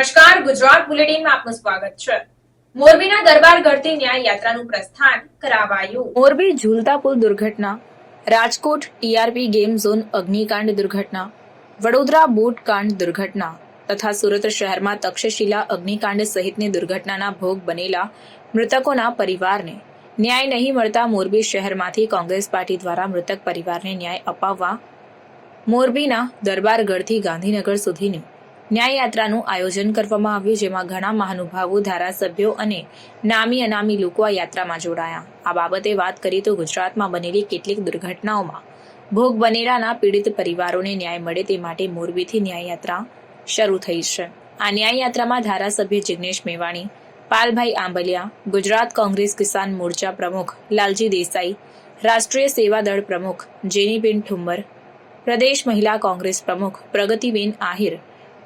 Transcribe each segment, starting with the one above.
નમસ્કાર, ગુજરાત બુલેટિનમાં આપનું સ્વાગત છે. મોરબીના દરબાર ગઢથી ન્યાય યાત્રાનું પ્રસ્થાન કરાવાયું. મોરબી ઝૂલતા પુલ દુર્ઘટના, રાજકોટ ટીઆરપી ગેમ ઝોન અગ્નિકાંડ દુર્ઘટના, વડોદરા બોટ દુર્ઘટના તથા સુરત શહેરમાં તક્ષશિલા અગ્નિકાંડ સહિતની દુર્ઘટનાના ભોગ બનેલા મૃતકોના પરિવારને ન્યાય નહીં મળતા મોરબી શહેરમાંથી કોંગ્રેસ પાર્ટી દ્વારા મૃતક પરિવારને ન્યાય અપાવવા મોરબીના દરબારગઢથી ગાંધીનગર સુધીની ન્યાય યાત્રાનું આયોજન કરવામાં આવ્યું, જેમાં ઘણા મહાનુભાવો, ધારાસભ્યો અને નામી અનામી લોકો આ યાત્રામાં જોડાયા. આ બાબતે વાત કરીએ તો ગુજરાતમાં બનેલી કેટલીક દુર્ઘટનાઓમાં ભોગ બનેલાના પીડિત પરિવારોને ન્યાય મળે તે માટે મોરબીથી ન્યાય યાત્રા શરૂ થઈ છે. આ ન્યાયયાત્રામાં ધારાસભ્ય જિગ્નેશ મેવાણી, પાલભાઈ આંબલિયા, ગુજરાત કોંગ્રેસ કિસાન મોરચા પ્રમુખ લાલજી દેસાઈ, રાષ્ટ્રીય સેવા દળ પ્રમુખ જેનીબેન ઠુમ્મર, પ્રદેશ મહિલા કોંગ્રેસ પ્રમુખ પ્રગતિબેન આહિર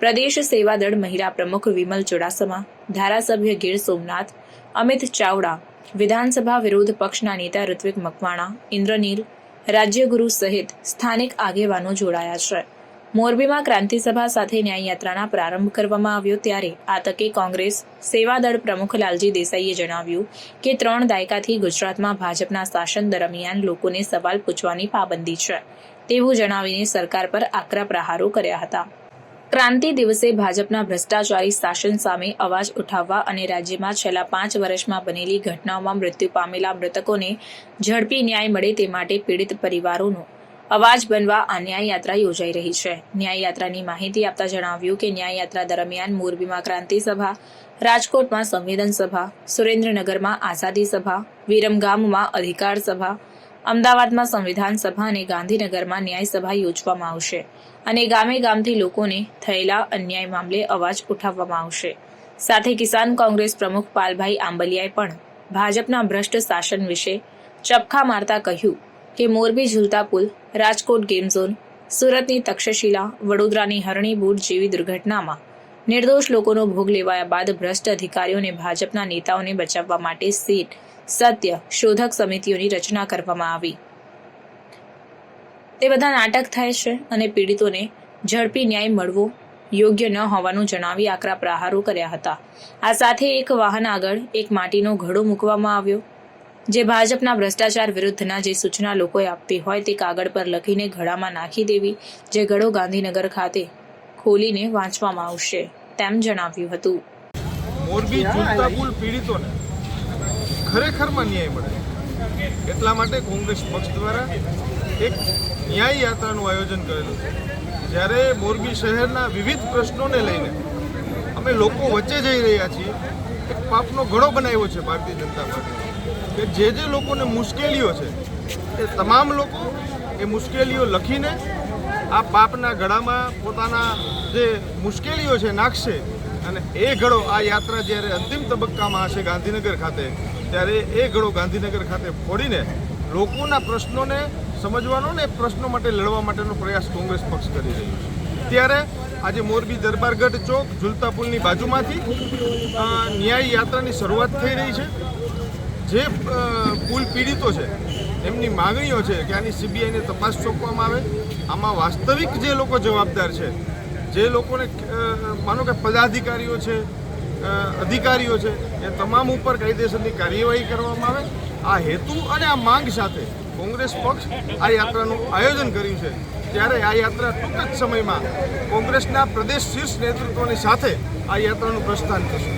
પ્રદેશ સેવા દળ મહિલા પ્રમુખ વિમલ ચુડાસમા, ધારાસભ્ય ગીર સોમનાથ, અમિત ચાવડા, વિધાનસભા વિરોધ પક્ષના નેતા ઋત્વિક મકવાણા, ઇન્દ્રનીલ, રાજ્યગુરુ સહિત સ્થાનિક આગેવાનો જોડાયા છે. મોરબીમાં ક્રાંતિસભા સાથે ન્યાય યાત્રાના પ્રારંભ કરવામાં આવ્યો ત્યારે આ તકે કોંગ્રેસ સેવાદળ પ્રમુખ લાલજી દેસાઈએ જણાવ્યું કે ત્રણ દાયકાથી ગુજરાતમાં ભાજપના શાસન દરમિયાન લોકોને સવાલ પૂછવાની પાબંદી છે. તેવું જણાવીને સરકાર પર આકરા પ્રહારો કર્યા હતા. ક્રાંતિ દિવસે ભાજપના ભ્રષ્ટાચારી શાસન સામે અવાજ ઉઠાવવા અને રાજ્યમાં છેલ્લા પાંચ વર્ષમાં બનેલી ઘટનાઓમાં મૃત્યુ પામેલા મૃતકોને ઝડપી ન્યાય મળે તે માટે પીડિત પરિવારોનો અવાજ બનવા આ ન્યાય યાત્રા યોજાઈ રહી છે. ન્યાય યાત્રાની માહિતી આપતા જણાવ્યું કે ન્યાય યાત્રા દરમિયાન મોરબીમાં ક્રાંતિ સભા, રાજકોટમાં સંવેદન સભા, સુરેન્દ્રનગરમાં આઝાદી સભા, વિરમગામમાં અધિકાર સભા અમદાવાદમાં સંવિધાન સભા અને ગાંધીનગરમાં ન્યાય યોજવામાં આવશે અને ગામે ગામથી લોકોને થયેલા અન્યાય મામલે અવાજ ઉઠાવવામાં આવશે. સાથે કિસાન કોંગ્રેસ પ્રમુખ પાલભાઈ આંબલિયાએ પણ ભાજપના ભ્રષ્ટ શાસન વિશે ચપખા મારતા કહ્યું કે મોરબી ઝૂલતા પુલ, રાજકોટ ગેમ ઝોન, સુરતની તક્ષશિલા, વડોદરાની હરણી બૂટ જેવી દુર્ઘટનામાં નિર્દોષ લોકોનો ભોગ લેવાયા બાદ ભ્રષ્ટ અધિકારીઓને ભાજપના નેતાઓને બચાવવા માટે સીટ સત્ય શોધક સમિતિઓની રચના કરવામાં આવી. તે બધા નાટક થાય છે અને પીડિતોને ઝડપી ન્યાય મળવો યોગ્ય ન હોવાનું જણાવી આકરા પ્રહારો કર્યા હતા. આ સાથે એક વાહન આગળ એક માટીનો ઘડો મૂકવામાં આવ્યો, જે ભાજપના ભ્રષ્ટાચાર વિરુદ્ધના જે સૂચના લોકોએ આપવી હોય તે કાગળ પર લખીને ઘડામાં નાખી દેવી, જે ઘડો ગાંધીનગર ખાતે ખોલીને વાંચવામાં આવશે, તેમ જણાવ્યું હતું. મોરબી પીડિતોને ખરેખરમાં ન્યાય મળે. એટલા માટે કોંગ્રેસ પક્ષ દ્વારા એક ન્યાય યાત્રાનું આયોજન કરેલું છે. જ્યારે મોરબી શહેરના વિવિધ પ્રશ્નોને લઈને અમે લોકો વચ્ચે જઈ રહ્યા છીએ, એક પાપનો ઘડો બનાવ્યો છે ભારતીય જનતા પાર્ટી કે જે જે લોકોને મુશ્કેલીઓ છે, એ તમામ લોકો એ મુશ્કેલીઓ લખીને આ પાપના ઘડામાં પોતાના જે મુશ્કેલીઓ છે, નાખશે અને એ ઘડો આ યાત્રા જ્યારે અંતિમ તબક્કામાં હશે ગાંધીનગર ખાતે ત્યારે એ ઘડો ગાંધીનગર ખાતે ફોડીને લોકોના પ્રશ્નોને સમજવાનો ને પ્રશ્નો માટે લડવા માટેનો પ્રયાસ કોંગ્રેસ પક્ષ કરી રહ્યું છે. ત્યારે આજે મોરબી દરબારગઢ ચોક ઝુલતા પુલની બાજુમાંથી ન્યાય યાત્રાની શરૂઆત થઈ રહી છે. જે પુલ પીડિતો છે, એમની માગણીઓ છે કે આની સીબીઆઈને તપાસ સોંપવામાં આવે. આમાં વાસ્તવિક જે લોકો જવાબદાર છે, જે લોકોને માનો કે પદાધિકારીઓ છે અધિકારીઓ છે, એ તમામ ઉપર કાયદેસરની કાર્યવાહી કરવામાં આવે. આ હેતુ અને આ માંગ સાથે કોંગ્રેસ પક્ષ આ યાત્રાનું આયોજન કર્યું છે. ત્યારે આ યાત્રા ટૂંક જ સમયમાં કોંગ્રેસના પ્રદેશ શીર્ષ નેતૃત્વની સાથે આ યાત્રાનું પ્રસ્થાન થશે.